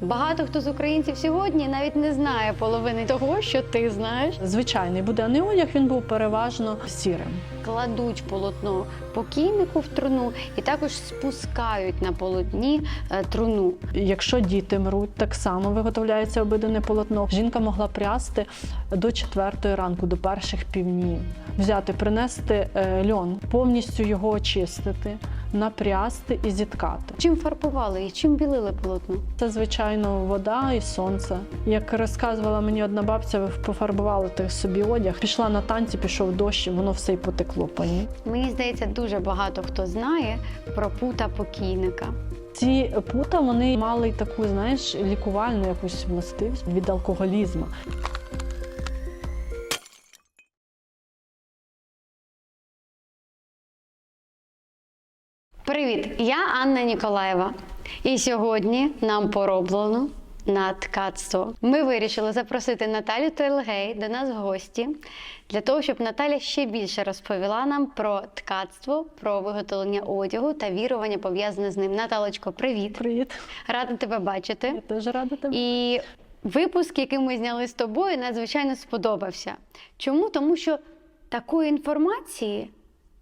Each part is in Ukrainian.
Багато хто з українців сьогодні навіть не знає половини того, що ти знаєш. Звичайний буденний одяг він був переважно сірим. Кладуть полотно покійнику в труну і також спускають на полотні е, труну. Якщо діти мруть, так само виготовляється обидене полотно. Жінка могла прясти до четвертої ранку, до перших півнів. Взяти, принести е, льон, повністю його очистити, напрясти і зіткати. Чим фарбували і чим білили полотно? Це звичайно вода і сонце. Як розказувала мені одна бабця, ви пофарбували ти собі одяг. Пішла на танці, пішов дощ, і воно все й потекло по ній. Мені здається, дуже багато хто знає про пута покійника. Ці пута вони мали таку, знаєш, лікувальну якусь властивість від алкоголізму. Привіт, я Анна Ніколаєва. І сьогодні нам пороблено на ткацтво. Ми вирішили запросити Наталю Телгей до нас в гості для того, щоб Наталя ще більше розповіла нам про ткацтво, про виготовлення одягу та вірування пов'язане з ним. Наталочко, привіт! Привіт, Рада тебе я бачити. теж рада тебе. І випуск, який ми зняли з тобою, надзвичайно сподобався. Чому? Тому що такої інформації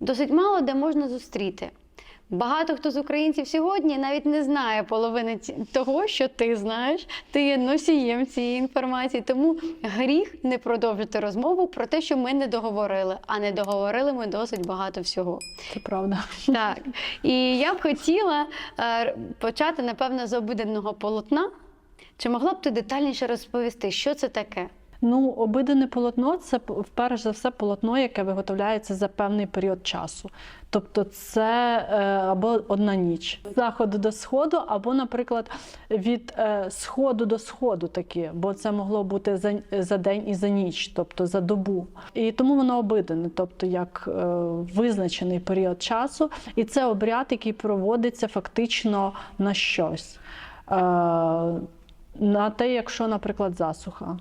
досить мало де можна зустріти. Багато хто з українців сьогодні навіть не знає половини того, що ти знаєш. Ти є носієм цієї інформації. Тому гріх не продовжити розмову про те, що ми не договорили. А не договорили ми досить багато всього. Це правда. Так. І я б хотіла е, почати, напевно, з обиденного полотна. Чи могла б ти детальніше розповісти, що це таке? Ну, обидене полотно це вперше за все полотно, яке виготовляється за певний період часу. Тобто це е, або одна ніч з заходу до сходу, або, наприклад, від е, сходу до сходу такі, бо це могло бути за, за день і за ніч, тобто за добу. І тому воно обидене, тобто як е, визначений період часу, і це обряд, який проводиться фактично на щось. На те, якщо, наприклад, засуха.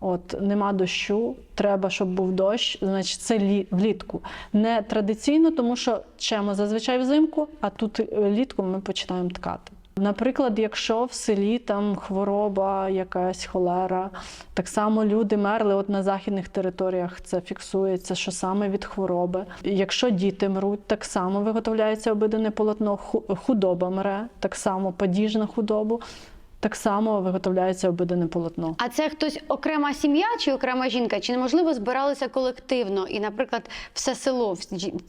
От нема дощу, треба, щоб був дощ, значить це лі, влітку. Не традиційно, тому що чемо зазвичай взимку, а тут е, влітку ми починаємо ткати. Наприклад, якщо в селі там хвороба, якась холера, так само люди мерли. От на західних територіях це фіксується, що саме від хвороби. Якщо діти мруть, так само виготовляється обидене полотно. Худоба мре, так само падіж худобу, так само виготовляється обидене полотно. А це хтось окрема сім'я чи окрема жінка? Чи неможливо збиралися колективно? І, наприклад, все село,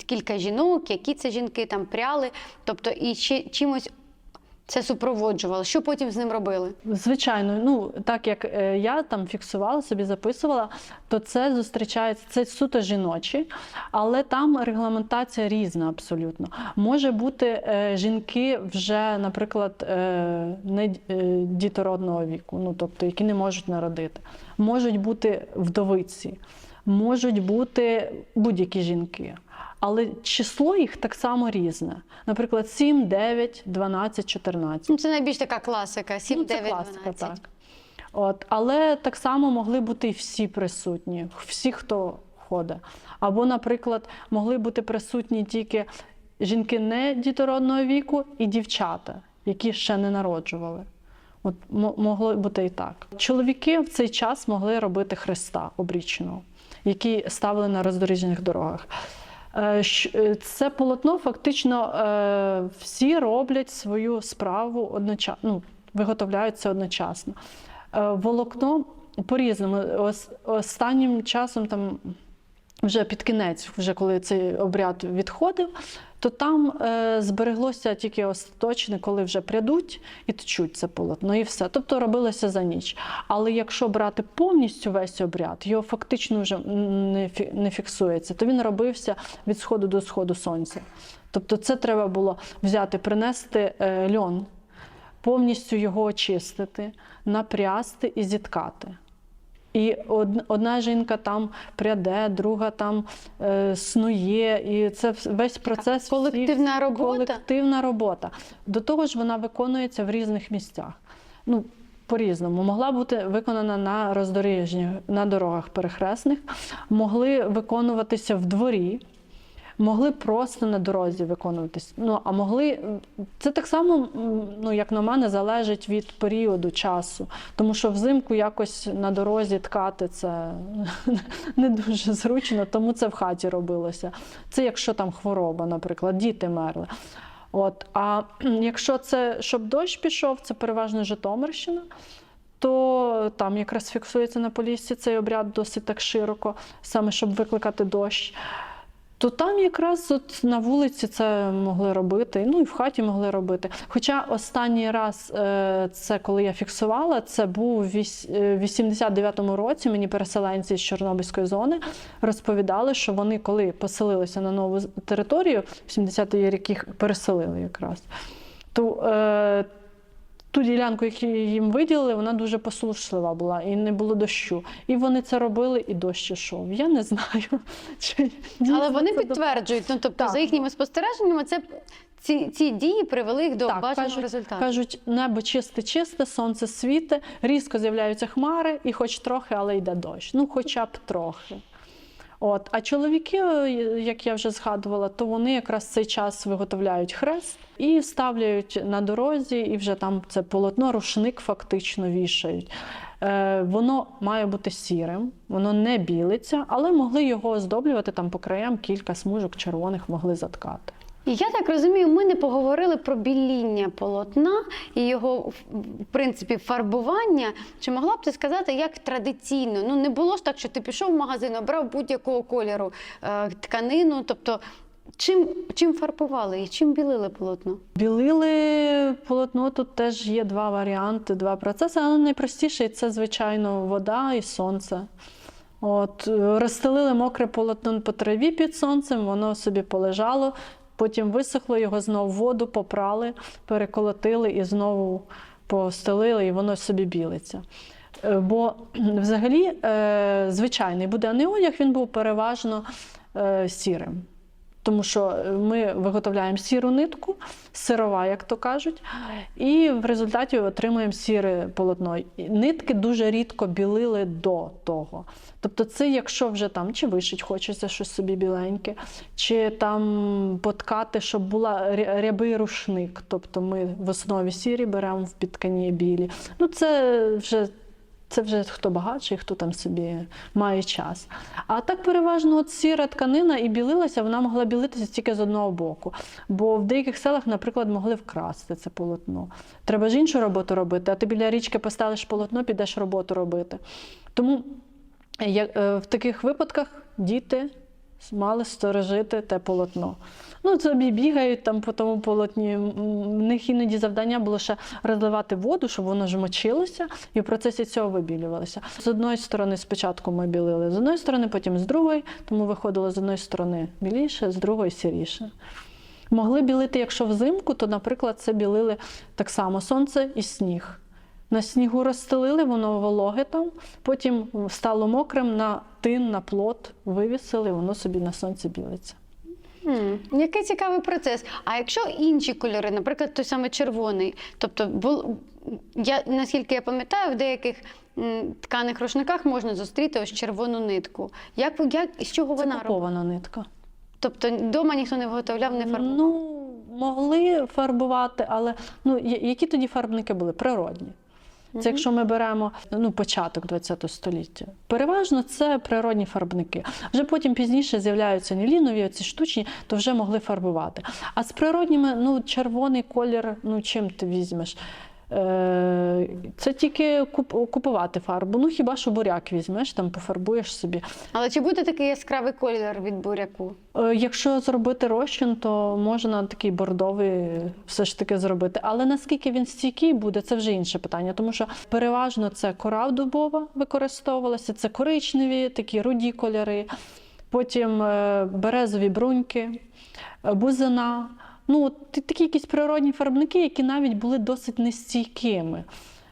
кілька жінок, які це жінки там пряли, тобто і чи чимось це супроводжувало. Що потім з ним робили? Звичайно, ну так як е, я там фіксувала, собі записувала, то це зустрічається це суто жіночі, але там регламентація різна абсолютно. Може бути е, жінки вже, наприклад, е, не дітородного віку, ну тобто які не можуть народити, можуть бути вдовиці, можуть бути будь-які жінки. Але число їх так само різне. Наприклад, 7, 9, 12, 14. Ну, це найбільш така класика: 7, Ну, це 9, класика, 12. так. От, але так само могли бути і всі присутні, всі, хто ходить. Або, наприклад, могли бути присутні тільки жінки не дітородного віку і дівчата, які ще не народжували. От мо- могло бути і так. Чоловіки в цей час могли робити хреста обріченого, які ставили на роздоріжних дорогах. Е, е, Це полотно фактично е, всі роблять свою справу одночасно, ну, виготовляються одночасно. Волокно по-різному. Останнім часом, там, вже під кінець, вже коли цей обряд відходив, то там е, збереглося тільки остаточне, коли вже прядуть і тчуть це полотно, і все. Тобто робилося за ніч. Але якщо брати повністю весь обряд, його фактично вже не, фі- не фіксується, то він робився від сходу до сходу сонця. Тобто це треба було взяти, принести е, льон, повністю його очистити, напрясти і зіткати. І од- одна жінка там пряде, друга там е, снує, і це весь процес колективна робота? Колективна робота. До того ж, вона виконується в різних місцях. Ну, по-різному. Могла бути виконана на роздоріжні, на дорогах перехресних, могли виконуватися в дворі. Могли просто на дорозі виконуватись. Ну а могли це так само, ну як на мене, залежить від періоду часу. Тому що взимку якось на дорозі ткати це не дуже зручно, тому це в хаті робилося. Це якщо там хвороба, наприклад, діти мерли. От, а якщо це щоб дощ пішов, це переважно Житомирщина, то там якраз фіксується на полісі цей обряд досить так широко, саме щоб викликати дощ. То там якраз от на вулиці це могли робити, ну і в хаті могли робити. Хоча останній раз, е, це коли я фіксувала, це був е, в 89-му році. Мені переселенці з Чорнобильської зони розповідали, що вони, коли поселилися на нову територію, в 70-ті рік їх переселили якраз. То е, ту ділянку, яку їм виділили, вона дуже посушлива була і не було дощу. І вони це робили, і дощ ішов. Я не знаю. Чи Але вони підтверджують, ну тобто, Так. за їхніми спостереженнями, це ці, ці дії привели їх до Так, бажаного кажуть- результату. Кажуть, небо чисте, чисте, сонце світе, різко з'являються хмари, і хоч трохи, але йде дощ. Ну, хоча б трохи. От. А чоловіки, е, як я вже згадувала, то вони якраз цей час виготовляють хрест і ставляють на дорозі, і вже там це полотно, рушник фактично вішають. Е, воно має бути сірим, воно не білиться, але могли його оздоблювати там по краям кілька смужок червоних могли заткати. І я так розумію, ми не поговорили про біління полотна і його в принципі фарбування. Чи могла б ти сказати, як традиційно? Ну не було ж так, що ти пішов в магазин, обрав будь-якого кольору е, тканину. Тобто, чим, чим фарбували і чим білили полотно? Білили полотно тут теж є два варіанти, два процеси, але найпростіший це, звичайно, вода і сонце. От, розстелили мокре полотно по траві під сонцем, воно собі полежало, потім висохло його знову воду, попрали, переколотили і знову постелили, і воно собі білиться. Е, Бо взагалі е, звичайний буде одяг він був переважно е, сірим. Тому що е, ми виготовляємо сіру нитку, сирова, як то кажуть, і в результаті отримуємо сіре полотно. Нитки дуже рідко білили до того. Тобто, це якщо вже там чи вишить хочеться щось собі біленьке, чи там поткати, щоб була рябий рушник. Тобто ми в основі сірі беремо в підткані білі. Ну, це вже це вже хто багатший, хто там собі має час. А так переважно от сіра тканина і білилася, вона могла білитися тільки з одного боку. Бо в деяких селах, наприклад, могли вкрасти це полотно. Треба ж іншу роботу робити, а ти біля річки поставиш полотно, підеш роботу робити. Тому я- е, в таких випадках діти мали сторожити те полотно. Ну, собі бігають там по тому полотні. В них іноді завдання було ще розливати воду, щоб воно ж мочилося, і в процесі цього вибілювалося. З одної сторони спочатку ми білили з одної сторони, потім з другої, тому виходило з одної сторони біліше, з другої сіріше. Могли білити, якщо взимку, то, наприклад, це білили так само сонце і сніг. На снігу розстелили, воно вологе там, потім стало мокрим на тин, на плот, вивісили, воно собі на сонці білиться. Хм, який цікавий процес. А якщо інші кольори, наприклад, той самий червоний, тобто бул... я наскільки я пам'ятаю, в деяких м, тканих рушниках можна зустріти ось червону нитку. Як, як з чого Це вона робить? купована нитка. Тобто вдома ніхто не виготовляв, не фарбував. Ну, могли фарбувати, але ну, я- які тоді фарбники були? Природні. Це якщо ми беремо ну, початок ХХ століття. Переважно це природні фарбники. Вже потім пізніше з'являються нілінові, оці штучні, то вже могли фарбувати. А з природніми, ну, червоний колір, ну чим ти візьмеш? Е, Це тільки купувати фарбу. Ну хіба що буряк візьмеш, там пофарбуєш собі. Але чи буде такий яскравий колір від буряку? Е, Якщо зробити розчин, то можна такий бордовий все ж таки зробити. Але наскільки він стійкий буде, це вже інше питання, тому що переважно це кора дубова використовувалася, це коричневі, такі руді кольори, потім е, березові бруньки, бузина. Ну, такі якісь природні фарбники, які навіть були досить нестійкими.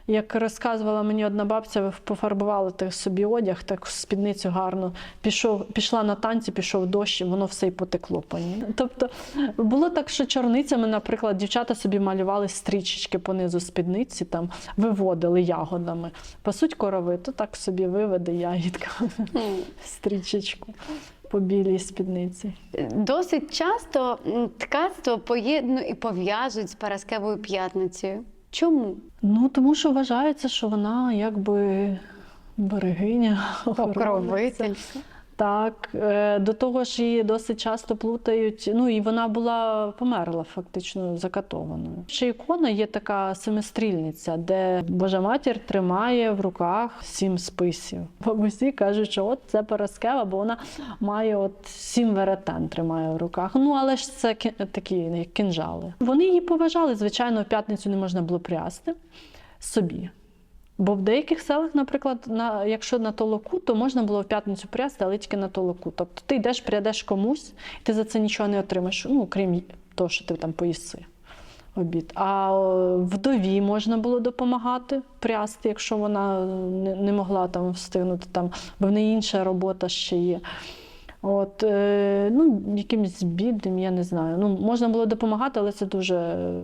Як розказувала мені одна бабця, пофарбувала так собі одяг, так спідницю гарно. Пішов, пішла на танці, пішов дощ, і воно все й потекло по ній. Тобто було так, що чорницями, наприклад, дівчата собі малювали стрічечки понизу спідниці, там виводили ягодами. Пасуть корови, то так собі виведе ягідка стрічечку. По білій спідниці. Досить часто ткацтво поєдну і пов'яжуть з Параскевою п'ятницею. Чому? Ну тому що вважається, що вона якби берегиня. Покровительство. Так, е, до того ж її досить часто плутають. Ну і вона була померла фактично закатованою. Ще ікона є така семистрільниця, де Божа матір тримає в руках сім списів. Бабусі кажуть, що от це Параскева, бо вона має от сім веретен тримає в руках. Ну але ж це кі- такі як кінжали. Вони її поважали. Звичайно, в п'ятницю не можна було прясти собі. Бо в деяких селах, наприклад, на, якщо на толоку, то можна було в п'ятницю прясти, але тільки на толоку. Тобто ти йдеш, прядеш комусь, і ти за це нічого не отримаєш, ну, крім того, що ти там поїси обід. А вдові можна було допомагати прясти, якщо вона не, не могла там встигнути, там, бо в неї інша робота ще є. От, е, ну, якимось бідним, я не знаю. Ну, можна було допомагати, але це дуже е,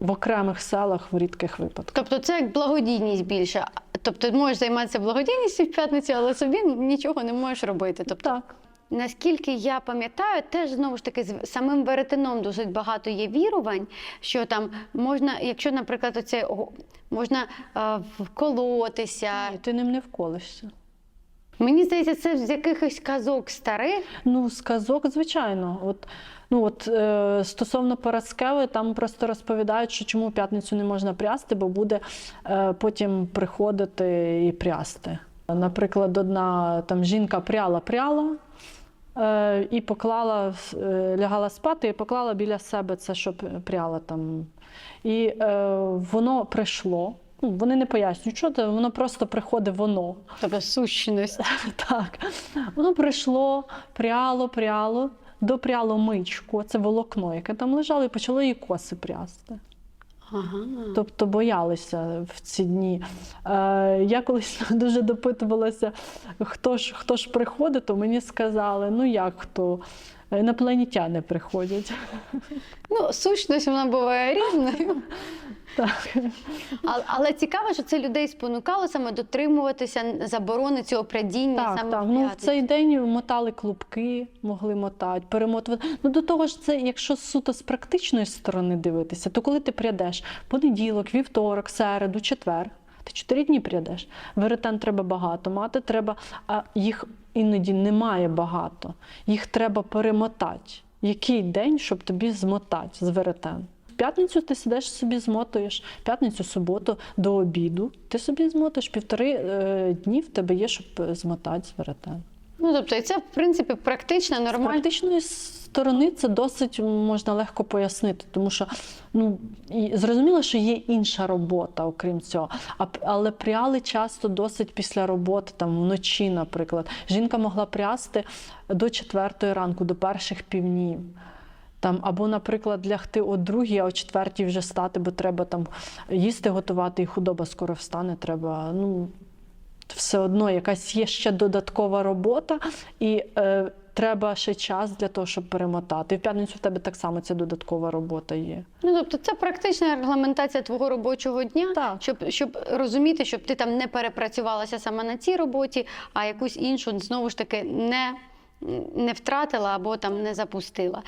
в, окремих селах в рідких випадках. Тобто це як благодійність більше. Тобто ти можеш займатися благодійністю в п'ятницю, але собі нічого не можеш робити. Тобто, Так. наскільки я пам'ятаю, теж знову ж таки з самим веретеном досить багато є вірувань, що там можна, якщо, наприклад, оце можна е, вколотися. Ні, ти ним не вколишся. Мені здається, це з якихось казок старих. Ну, з казок, звичайно. От, ну, от, е, стосовно Параскеви, там просто розповідають, що чому в п'ятницю не можна прясти, бо буде е, потім приходити і прясти. Наприклад, одна там жінка пряла-пряла. Е, і поклала, е, лягала спати і поклала біля себе це, щоб пряла там. І е, воно прийшло. Ну, вони не пояснюють, що це, воно просто приходить воно. Тобто сущність. Так. Воно прийшло, пряло, пряло, допряло мичку, це волокно, яке там лежало, і почало її коси прясти. Ага. Тобто боялися в ці дні. Е, я колись дуже допитувалася, хто ж, хто ж приходить, то мені сказали, ну як хто? Інопланетяни приходять. Ну, сущність вона буває різною. Так. Але, але цікаво, що це людей спонукало саме дотримуватися заборони цього прядіння Так, саме так. Ну, в цей день мотали клубки, могли мотати, перемотувати. Ну до того ж, це якщо суто з практичної сторони дивитися, то коли ти прядеш понеділок, вівторок, середу, четвер. Ти чотири дні прядеш. Веретен треба багато мати, треба, а їх іноді немає багато. Їх треба перемотати. Який день, щоб тобі змотати з веретен? В п'ятницю ти сидиш собі змотуєш, п'ятницю, суботу до обіду. Ти собі змотуєш півтори е, дні в тебе є, щоб е, змотати з веретен. Ну, тобто, і це, в принципі, практично, З практичної сторони це досить можна легко пояснити, тому що ну і зрозуміло, що є інша робота, окрім цього. А але пряли часто досить після роботи, там вночі, наприклад. Жінка могла прясти до четвертої ранку, до перших півнів. Там, або, наприклад, лягти о другій, а о четвертій вже стати, бо треба там їсти готувати, і худоба скоро встане. Треба, ну, все одно якась є ще додаткова робота, і е, треба ще час для того, щоб перемотати. І в п'ятницю в тебе так само ця додаткова робота є. Ну, тобто, це практична регламентація твого робочого дня, Так. щоб, щоб розуміти, щоб ти там не перепрацювалася саме на цій роботі, а якусь іншу знову ж таки не, не втратила або там не запустила.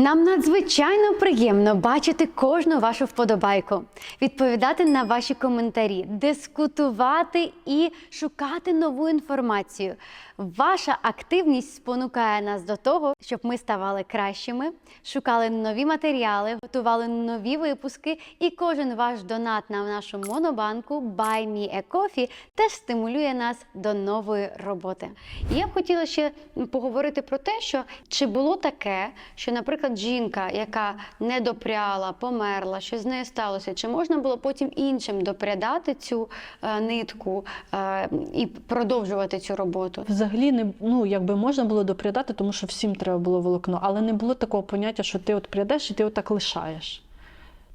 Нам надзвичайно приємно бачити кожну вашу вподобайку, відповідати на ваші коментарі, дискутувати і шукати нову інформацію. Ваша активність спонукає нас до того, щоб ми ставали кращими, шукали нові матеріали, готували нові випуски, і кожен ваш донат на нашу монобанку Buy Me a Coffee теж стимулює нас до нової роботи. Я б хотіла ще поговорити про те, що чи було таке, що, наприклад, жінка, яка не допряла, померла, що з нею сталося, чи можна було потім іншим допрядати цю е, нитку е, і продовжувати цю роботу? Взагалі не ну якби можна було допрядати, тому що всім треба було волокно, але не було такого поняття, що ти от прядеш і ти отак лишаєш.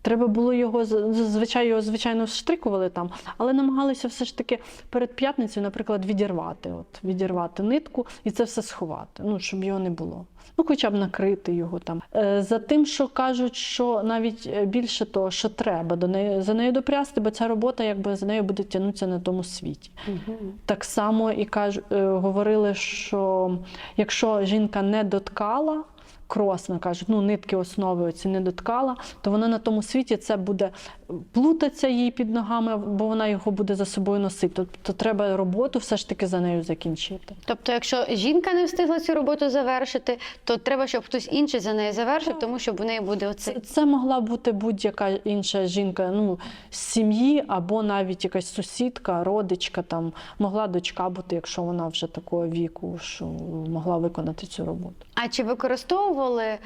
Треба було його з- зазвичай його звичайно штрикували там, але намагалися все ж таки перед п'ятницею, наприклад, відірвати, от відірвати нитку і це все сховати, ну щоб його не було. Ну, хоча б накрити його там. Е, За тим, що кажуть, що навіть е, більше того, що треба до неї за нею допрясти, бо ця робота якби за нею буде тягнутися на тому світі. Так само і кажу, е, говорили, що якщо жінка не доткала, кросна кажуть, ну нитки основи оці не доткала, то вона на тому світі це буде плутатися їй під ногами, бо вона його буде за собою носити. Тобто треба роботу все ж таки за нею закінчити. Тобто, якщо жінка не встигла цю роботу завершити, то треба, щоб хтось інший за неї завершив, тому що в неї буде Це, оце. це могла бути будь-яка інша жінка, ну з сім'ї або навіть якась сусідка, родичка, там могла дочка бути, якщо вона вже такого віку, що могла виконати цю роботу. А чи використовували е,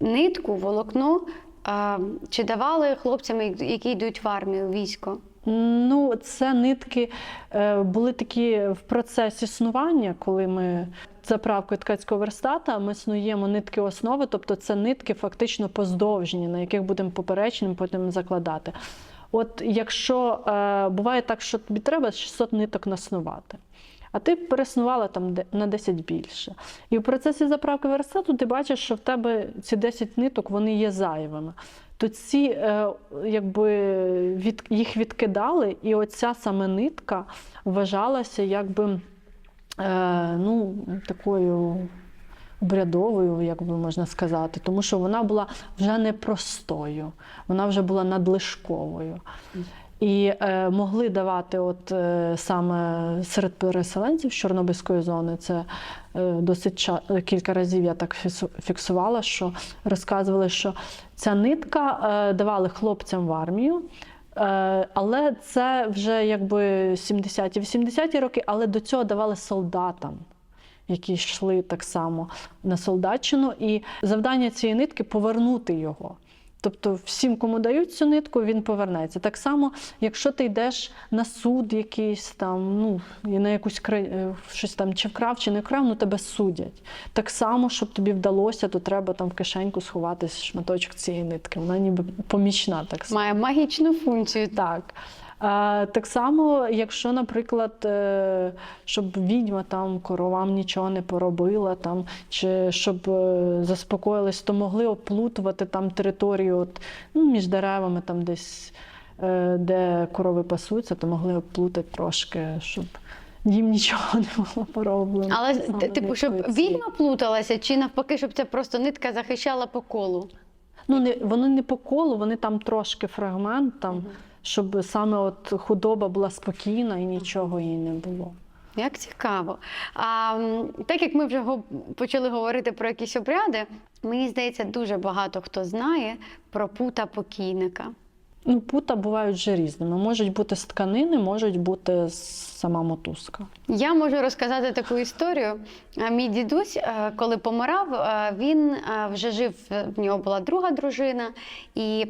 нитку, волокно, е, чи давали хлопцям, які йдуть в армію, в військо? Ну, це нитки е, були такі в процесі снування, коли ми заправкою ткацького верстата ми снуємо нитки основи, тобто це нитки фактично поздовжні, на яких будемо поперечним потім закладати. От якщо буває так, що тобі треба 600 ниток наснувати. А ти переснувала там на 10 більше. І в процесі заправки верстату ти бачиш, що в тебе ці 10 ниток вони є зайвими. То ці е, якби від, їх відкидали, і оця саме нитка вважалася якби е, ну, такою обрядовою, як би можна сказати, тому що вона була вже не простою, вона вже була надлишковою. І е, могли давати, от е, саме серед переселенців з Чорнобильської зони, це е, досить ча- кілька разів я так фіксувала, що розказували, що ця нитка е, давали хлопцям в армію. Е, Але це вже якби 70-ті, 80-ті роки, але до цього давали солдатам, які йшли так само на солдатчину. І завдання цієї нитки повернути його. Тобто всім, кому дають цю нитку, він повернеться. Так само, якщо ти йдеш на суд якийсь там, ну і на якусь кра... е, щось там чи вкрав, чи не вкрав, ну тебе судять. Так само, щоб тобі вдалося, то треба там в кишеньку сховати шматочок цієї нитки. Вона ніби помічна, так само. Має магічну функцію. Так. А, так само, якщо, наприклад, е, щоб відьма там коровам нічого не поробила, там, чи щоб е, заспокоїлись, то могли оплутувати там територію от, ну, між деревами, там десь, е, де корови пасуться, то могли оплутати трошки, щоб їм нічого не було пороблено. Але Саме типу, щоб відьма плуталася, чи навпаки, щоб це просто нитка захищала по колу. Ну, не, вони не по колу, вони там трошки фрагмент, там, щоб саме от худоба була спокійна і нічого їй не було. Як цікаво. А так як ми вже почали говорити про якісь обряди, мені здається, дуже багато хто знає про пута покійника. Ну, пута бувають вже різними. Можуть бути з тканини, можуть бути з сама мотузка. Я можу розказати таку історію. Мій дідусь, е, коли помирав, е, він е, вже жив, в нього була друга дружина, і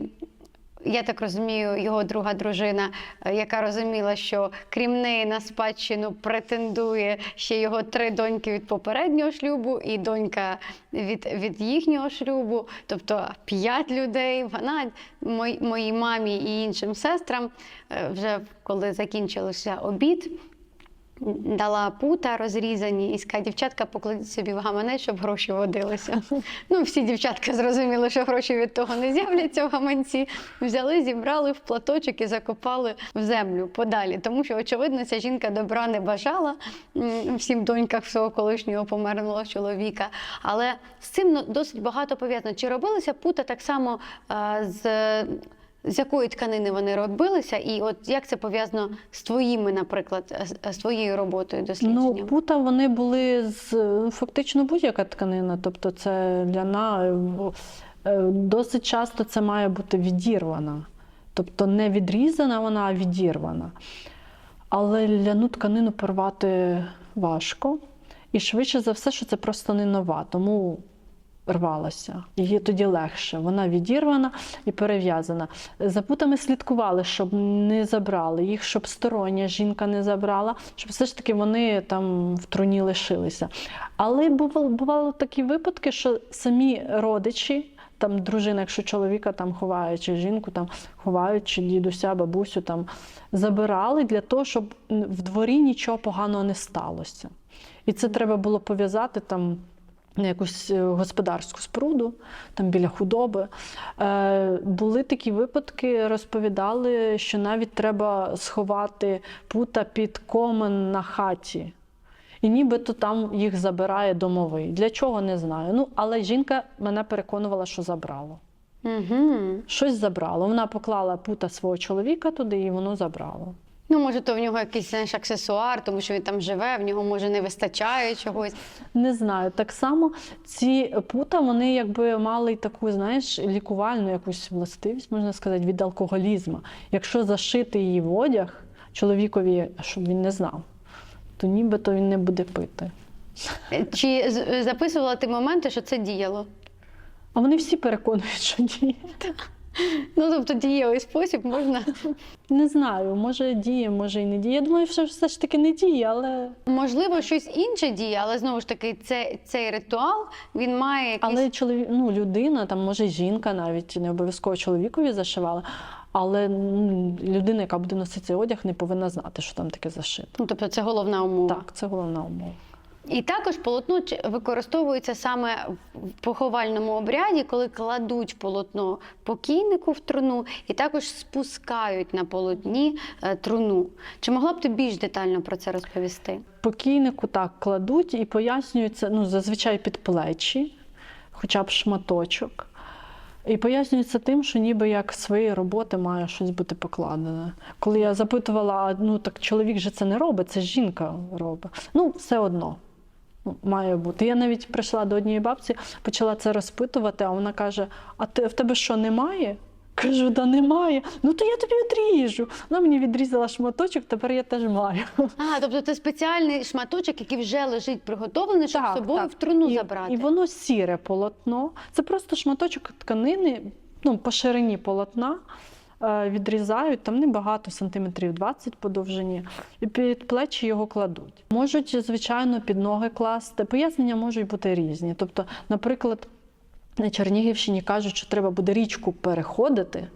я так розумію, його друга дружина, е, яка розуміла, що крім неї на спадщину претендує ще його три доньки від попереднього шлюбу і донька від, від їхнього шлюбу, тобто п'ять людей. Вона мої- моїй мамі і іншим сестрам е, вже коли закінчився обід. Дала пута розрізані і сказала, дівчатка, покладіть собі в гаманець, щоб гроші водилися. Ну, всі дівчатка зрозуміли, що гроші від того не з'являться в гаманці. Взяли, зібрали в платочок і закопали в землю подалі. Тому що, очевидно, ця жінка добра не бажала всім доньках свого колишнього померлого чоловіка. Але з цим ну, досить багато пов'язано. Чи робилися пута так само з. З якої тканини вони робилися, і от як це пов'язано з твоїми, наприклад, з, з твоєю роботою Ну, дослідженням? пута вони були з ну, фактично будь-яка тканина, тобто це ляна. е, е, Досить часто це має бути відірвана. Тобто не відрізана вона, а відірвана. Але ляну тканину порвати важко. І швидше за все, що це просто не нова, тому рвалася. Її тоді легше. Вона відірвана і перев'язана. За путами слідкували, щоб не забрали їх, щоб стороння жінка не забрала, щоб все ж таки вони там в труні лишилися. Але бувало такі випадки, що самі родичі там дружина, якщо чоловіка там ховає, чи жінку там ховають, чи дідуся, бабусю там забирали для того, щоб в дворі нічого поганого не сталося. І це треба було пов'язати там на якусь е, господарську споруду, там біля худоби. Е, були такі випадки, розповідали, що навіть треба сховати пута під комен на хаті. І нібито там їх забирає домовий. Для чого не знаю. Ну, але жінка мене переконувала, що забрало. Угу. Щось забрало. Вона поклала пута свого чоловіка туди, і воно забрало. Ну, може, то в нього якийсь знаєш, аксесуар, тому що він там живе, в нього може не вистачає чогось. Не знаю. Так само ці пута вони якби мали таку, знаєш, лікувальну якусь властивість, можна сказати, від алкоголізму. Якщо зашити її в одяг чоловікові, щоб він не знав, то нібито він не буде пити. Чи записувала ти моменти, що це діяло? А вони всі переконують, що ні. Ну, тобто дієвий спосіб можна. Не знаю, може діє, може і не діє. Я думаю, що все ж таки не діє, але, Можливо, щось інше діє, але знову ж таки, це, цей ритуал він має якийсь... але чоловік, ну, людина, там може жінка навіть не обов'язково чоловікові зашивала. Але людина, яка буде носити цей одяг, не повинна знати, що там таке зашито. Ну, тобто це головна умова. Так, це головна умова. І також полотно використовується саме в поховальному обряді, коли кладуть полотно покійнику в труну і також спускають на полотні е, труну. Чи могла б ти більш детально про це розповісти? Покійнику так кладуть і пояснюється, ну, зазвичай під плечі, хоча б шматочок. І пояснюється тим, що ніби як своєї роботи має щось бути покладене. Коли я запитувала, ну так чоловік же це не робить, це жінка робить. Ну, все одно. Ну, Має бути. Я навіть прийшла до однієї бабці, почала це розпитувати, а вона каже: А ти, в тебе що, немає? Кажу, да немає. Ну то я тобі відріжу. Вона мені відрізала шматочок, тепер я теж маю. А, тобто це спеціальний шматочок, який вже лежить приготовлений, щоб з собою в труну і, забрати. І воно сіре полотно. Це просто шматочок тканини, ну, по ширині полотна. Е, Відрізають там небагато, сантиметрів 20 по довжині, і під плечі його кладуть. Можуть, звичайно, під ноги класти. Пояснення можуть бути різні. Тобто, наприклад, на Чернігівщині кажуть, що треба буде річку переходити,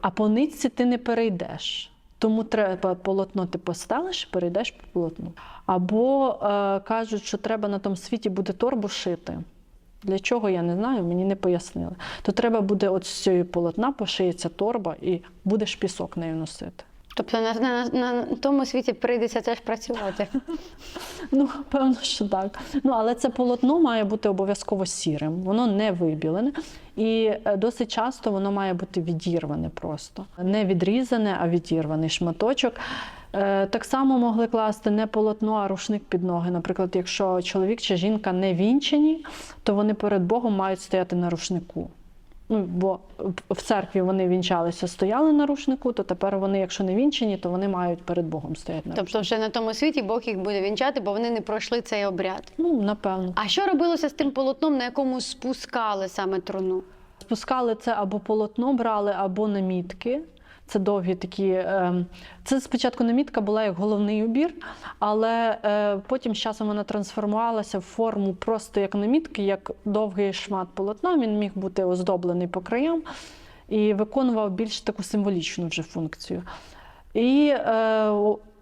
а по нитці ти не перейдеш. Тому треба полотно ти поставиш перейдеш по полотну. Або е, кажуть, що треба на тому світі буде торбу шити. Для чого я не знаю, мені не пояснили. То треба буде от з цієї полотна пошиється торба і будеш пісок нею носити. Тобто на, на, на тому світі прийдеться теж працювати. Ну, певно, що так. Ну, але це полотно має бути обов'язково сірим, воно не вибілене. І е, досить часто воно має бути відірване просто. Не відрізане, а відірваний шматочок. Е, Так само могли класти не полотно, а рушник під ноги. Наприклад, якщо чоловік чи жінка не вінчені, то вони перед Богом мають стояти на рушнику. Ну, бо в церкві вони вінчалися, стояли на рушнику, то тепер вони, якщо не вінчені, то вони мають перед Богом стояти на рушнику. Тобто, вже на тому світі Бог їх буде вінчати, бо вони не пройшли цей обряд. Ну, напевно. А що робилося з тим полотном, на якому спускали саме труну? Спускали це або полотно брали, або намітки. Це довгі такі. е, Це спочатку намітка була як головний убір, але е, потім з часом вона трансформувалася в форму просто як намітки, як довгий шмат полотна. Він міг бути оздоблений по краям і виконував більш таку символічну вже функцію. І е,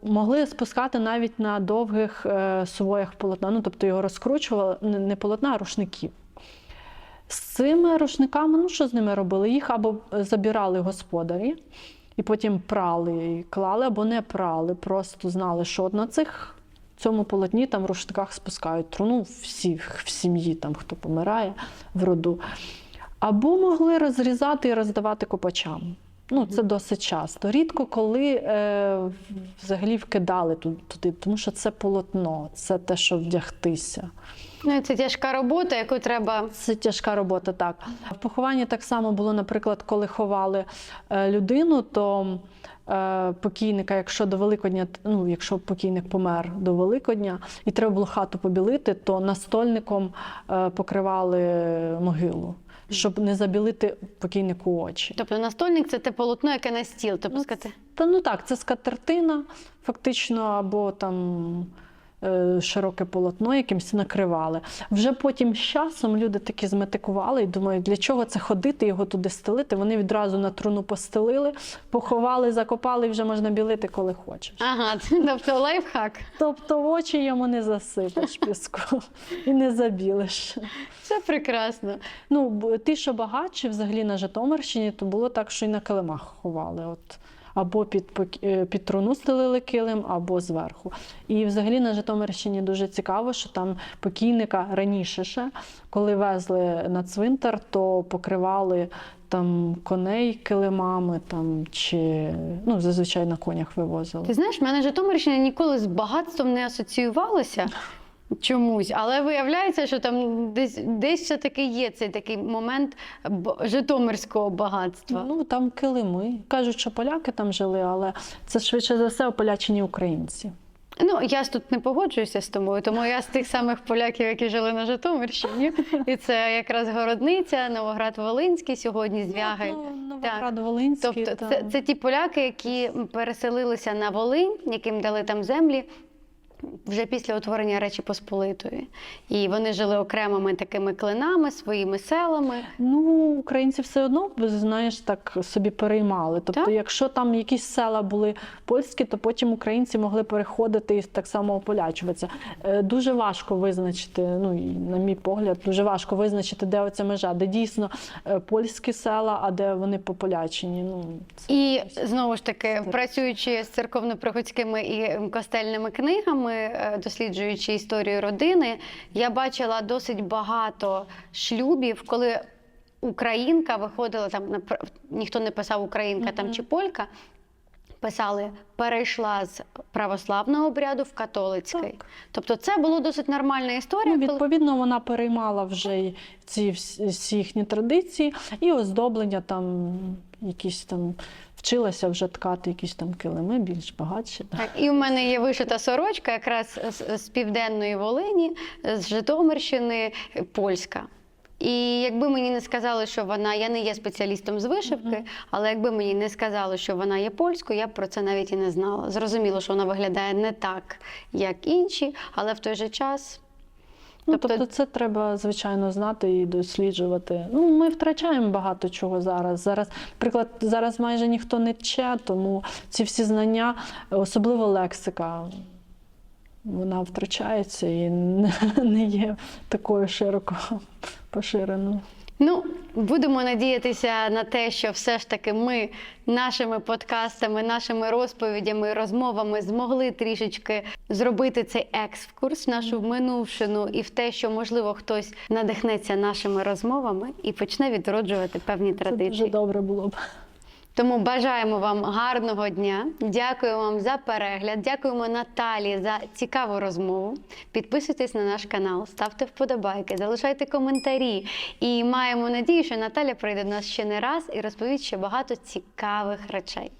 могли спускати навіть на довгих е, сувоях полотна. Ну, тобто його розкручували не- полотна, а рушників. З цими рушниками, ну що з ними робили? Їх або забирали господарі і потім прали і клали, або не прали. Просто знали, що от на цих цьому полотні там в рушниках спускають труну всіх в сім'ї, там хто помирає в роду. Або могли розрізати і роздавати копачам. Ну, це досить часто. Рідко коли е, взагалі вкидали туди, тому що це полотно, це те, що вдягтися. Ну, це тяжка робота, яку треба. Це тяжка робота, так. В похованні так само було, наприклад, коли ховали е, людину, то е, покійника, якщо до Великодня, ну, якщо покійник помер до Великодня, і треба було хату побілити, то настольником е, покривали могилу, щоб не забілити покійнику очі. Тобто настольник це те полотно, яке на стіл. Тобто, Ну, сказати, Та ну так, це скатертина, фактично, або там широке полотно, якимось накривали. Вже потім з часом люди такі зметикували і думають, для чого це ходити, його туди стелити. Вони відразу на труну постелили, поховали, закопали, і вже можна білити, коли хочеш. Ага, тобто лайфхак. Тобто в очі йому не засипеш піску і не забілиш. Це прекрасно. Ну, ті, що багатші, взагалі на Житомирщині, то було так, що і на килимах ховали. От. Або під, е, під труну стелили килим, або зверху. І взагалі на Житомирщині дуже цікаво, що там покійника раніше ще, коли везли на цвинтар, то покривали там коней килимами, там, чи ну, зазвичай на конях вивозили. Ти знаєш, мене Житомирщина ніколи з багатством не асоціювалася чомусь, але виявляється, що там десь, десь все-таки є цей такий момент житомирського багатства. Ну там килими. Кажуть, що поляки там жили, але це швидше за все ополячені українці. Ну, я ж тут не погоджуюся з тобою, тому я з тих самих поляків, які жили на Житомирщині. І це якраз Городниця, Новоград-Волинський, сьогодні звяги. Ну, Новоград-Волинський. Тобто, це, це ті поляки, які переселилися на Волинь, яким дали там землі. Вже після утворення Речі Посполитої. І вони жили окремими такими клинами, своїми селами. Ну, українці все одно, знаєш, так собі переймали. Тобто, Так. якщо там якісь села були польські, то потім українці могли переходити і так само ополячуватися. Е, Дуже важко визначити, ну на мій погляд, дуже важко визначити, де оця межа, де дійсно е, польські села, а де вони пополячені. Ну, це І знову ж таки, працюючи з церковно-приходськими і костельними книгами, е, досліджуючи історію родини, я бачила досить багато шлюбів, коли українка виходила там, ніхто не писав українка там чи полька. Писали, перейшла з православного обряду в католицький. Так. Тобто це було досить нормальна історія. Ну, відповідно, вона переймала вже ці всі їхні традиції і оздоблення там якісь там вчилася вже ткати якісь там килими більш багатші. Так, і в мене є вишита сорочка, якраз з, з південної Волині, з Житомирщини, польська. І якби мені не сказали, що вона, я не є спеціалістом з вишивки, Мгм. але якби мені не сказали, що вона є польською, я б про це навіть і не знала. Зрозуміло, що вона виглядає не так, як інші, але в той же час. Ну, Тобто- тобто, це треба звичайно знати і досліджувати. Ну, ми втрачаємо багато чого зараз. Зараз, наприклад, зараз майже ніхто не вче, тому ці всі знання, особливо лексика, вона втрачається і не- є такою широко поширеною. Ну, будемо надіятися на те, що все ж таки ми нашими подкастами, нашими розповідями, розмовами змогли трішечки зробити цей екскурс в нашу минувшину і в те, що можливо хтось надихнеться нашими розмовами і почне відроджувати певні Це дуже традиції. добре було б. Тому бажаємо вам гарного дня. Дякую вам за перегляд. Дякуємо Наталі за цікаву розмову. Підписуйтесь на наш канал, ставте вподобайки, залишайте коментарі. І маємо надію, що Наталя прийде до нас ще не раз і розповість ще багато цікавих речей.